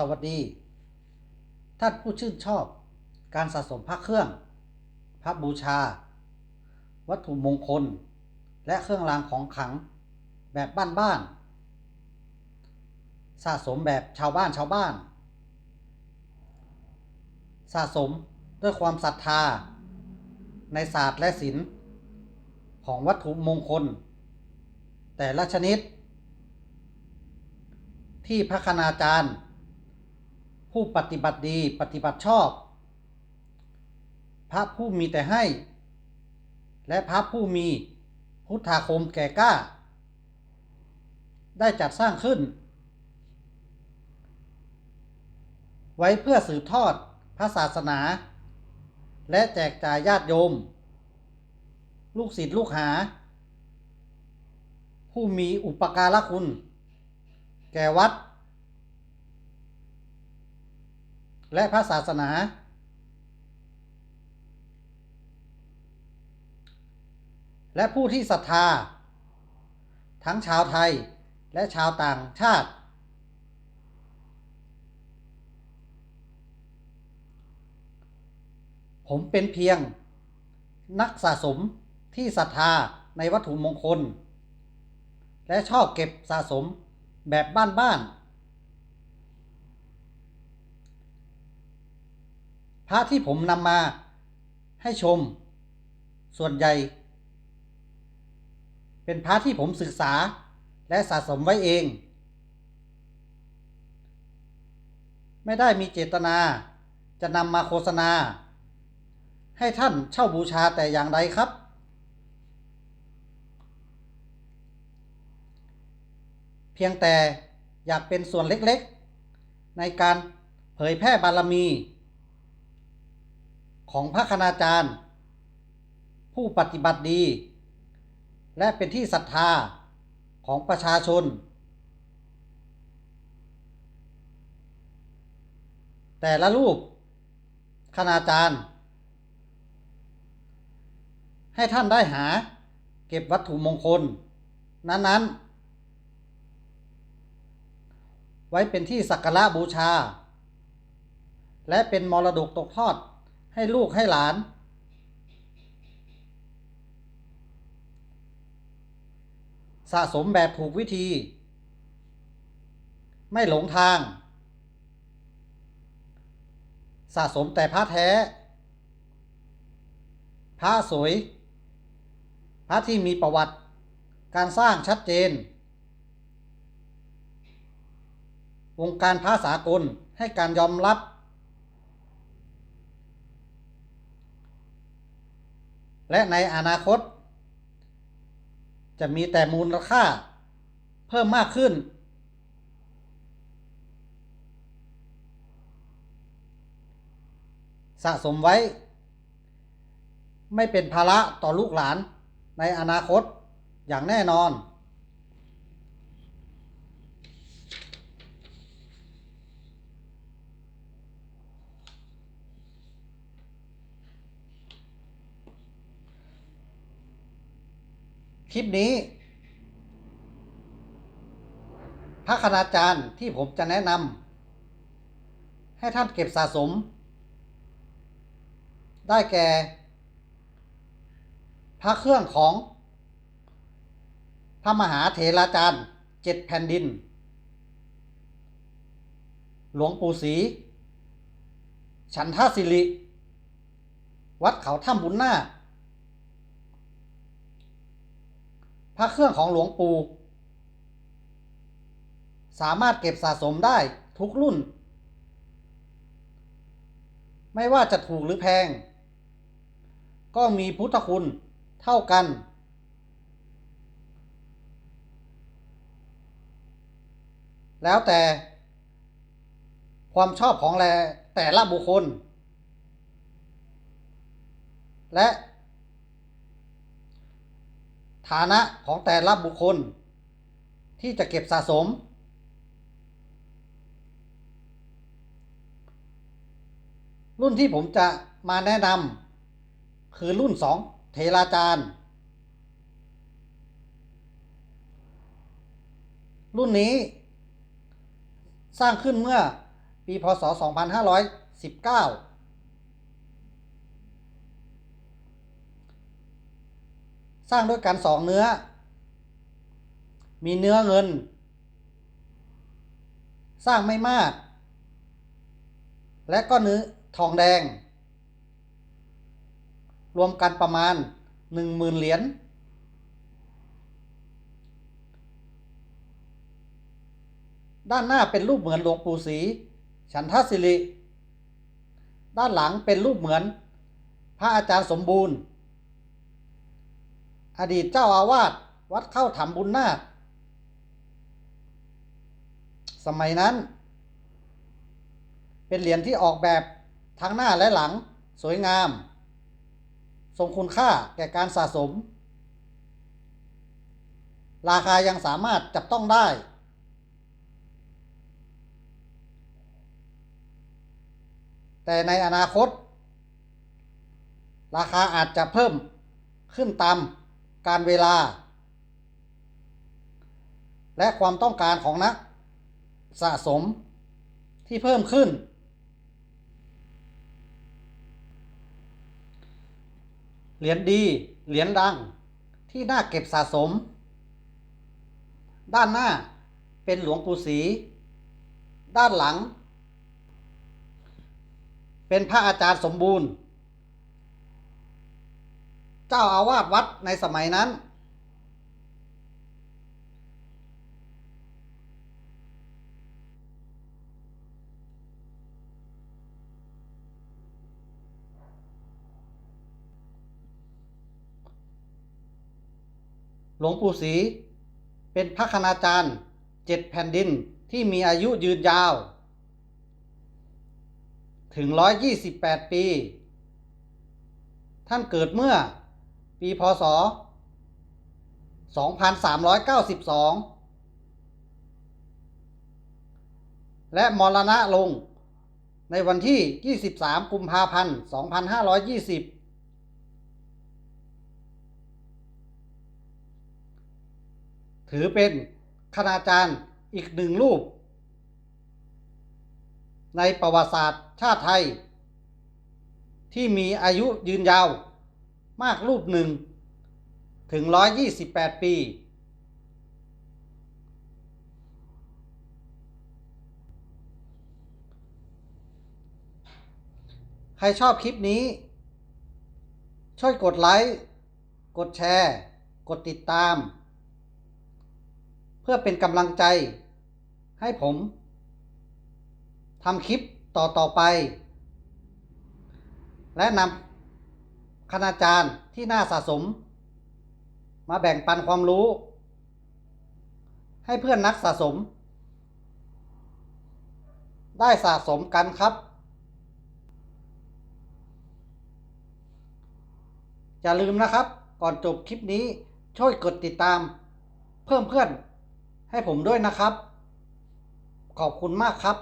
สวัสดี ท่านผู้ชื่นชอบการสะสมพระเครื่อง พระบูชา วัตถุมงคล และเครื่องรางของขลังแบบบ้านๆสะสมแบบชาวบ้านชาวบ้าน สะสมด้วยความศรัทธา ในศาสตร์และศิลป์ของวัตถุมงคล แต่ละชนิด ที่พระคณาจารย์ ผู้ปฏิบัติดีปฏิบัติชอบ พระผู้มีแต่ให้ และพระผู้มีพุทธาคมแก่กล้า ได้จัดสร้างขึ้น ไว้เพื่อสืบทอดพระศาสนา และแจกจ่ายญาติโยม ลูกศิษย์ลูกหา ผู้มีอุปการะคุณ แก่วัด และพระศาสนา และผู้ที่ศรัทธา ทั้งชาวไทยและชาวต่างชาติ ผมเป็นเพียงนักสะสมที่ศรัทธาในวัตถุมงคล และชอบเก็บสะสมแบบบ้านๆ พระที่ผมนำมาให้ชม ส่วนใหญ่ เป็นพระที่ผมศึกษาและสะสมไว้เอง ไม่ได้มีเจตนาจะนำมาโฆษณา ให้ท่านเช่าบูชาแต่อย่างใดครับ เพียงแต่อยากเป็นส่วนเล็กๆ ในการเผยแพร่บารมี ของพระคณาจารย์ ผู้ปฏิบัติดี และเป็นที่ศรัทธาของประชาชน แต่ละรูปคณาจารย์ ให้ท่านได้หาเก็บวัตถุมงคล นั้นๆ ไว้เป็นที่สักการะบูชา และเป็นมรดกตกทอด ให้ลูกให้หลาน สะสมแบบถูกวิธี ไม่หลงทาง สะสมแต่พระแท้พระสวย พระที่มีประวัติ การสร้างชัดเจน วงการพระสากลให้การยอมรับ และในอนาคต จะมีแต่มูลค่าเพิ่มมากขึ้น สะสมไว้ ไม่เป็นภาระต่อลูกหลานในอนาคตอย่างแน่นอน คลิปนี้ พระคณาจารย์ที่ผมจะแนะนำให้ท่านเก็บสะสม ได้แก่ พระเครื่องของ พระมหาเถราจารย์เจ็ดแผ่นดิน หลวงปู่ศรีฉันทศิริ วัดเขาถ้ำบุญนาค พระเครื่องของหลวงปู่สามารถเก็บสะสมได้ทุกรุ่น ไม่ว่าจะถูกหรือแพง ก็มีพุทธคุณเท่ากัน แล้วแต่ ความชอบของแลแต่ละบุคคล และ ฐานะของแต่ละบุคคล ที่จะเก็บสะสม รุ่นที่ผมจะมาแนะนำคือรุ่นสองเทราจารย์ รุ่นนี้ สร้างขึ้นเมื่อปีพศ 2519 สร้างด้วยกันสองเนื้อ มีเนื้อเงิน สร้างไม่มาก และก็เนื้อทองแดง รวมกันประมาณหนึ่งหมื่นเหรียญด้านหน้าเป็นรูปเหมือนหลวงปู่ศรีฉันทศิริ ด้านหลังเป็นรูปเหมือน พระอาจารย์สมบูรณ์ อดีตเจ้าอาวาสวัดเข้าถำบุญนาคสมัยนั้น เป็นเหรียญที่ออกแบบทั้งหน้าและหลังสวยงาม ทรงคุณค่าแก่การสะสม ราคายังสามารถจับต้องได้ แต่ในอนาคต ราคาอาจจะเพิ่มขึ้นตาม การเวลา และความต้องการของนักสะสมที่เพิ่มขึ้น เหรียญดี เหรียญดังที่น่าเก็บสะสม ด้านหน้าเป็นหลวงปู่ศรีด้านหลัง เป็นพระอาจารย์สมบูรณ์ เจ้าอาวาสวัดในสมัยนั้น หลวงปู่ศรีเป็นพระคณาจารย์เจ็ดแผ่นดินที่มีอายุยืนยาว ถึง 128 ปี ท่านเกิดเมื่อ ปีพศ 2392 และมรณะลงในวันที่ 23 กุมภาพันธ์ 2520ถือเป็นคณาจารย์อีกหนึ่งรูป ในประวัติศาสตร์ชาติไทย ที่มีอายุยืนยาว มากรูปหนึ่ง ถึง 128 ปี ใครชอบคลิปนี้ ช่วยกดไลค์ กดแชร์ กดติดตาม เพื่อเป็นกำลังใจให้ผมทำคลิปต่อต่อไป และนำ คณาจารย์ที่น่าสะสม มาแบ่งปันความรู้ ให้เพื่อนนักสะสม ได้สะสมกันครับ อย่าลืมนะครับ ก่อนจบคลิปนี้ช่วยกดติดตาม เพิ่มเพื่อนให้ผมด้วยนะครับ ขอบคุณมากครับ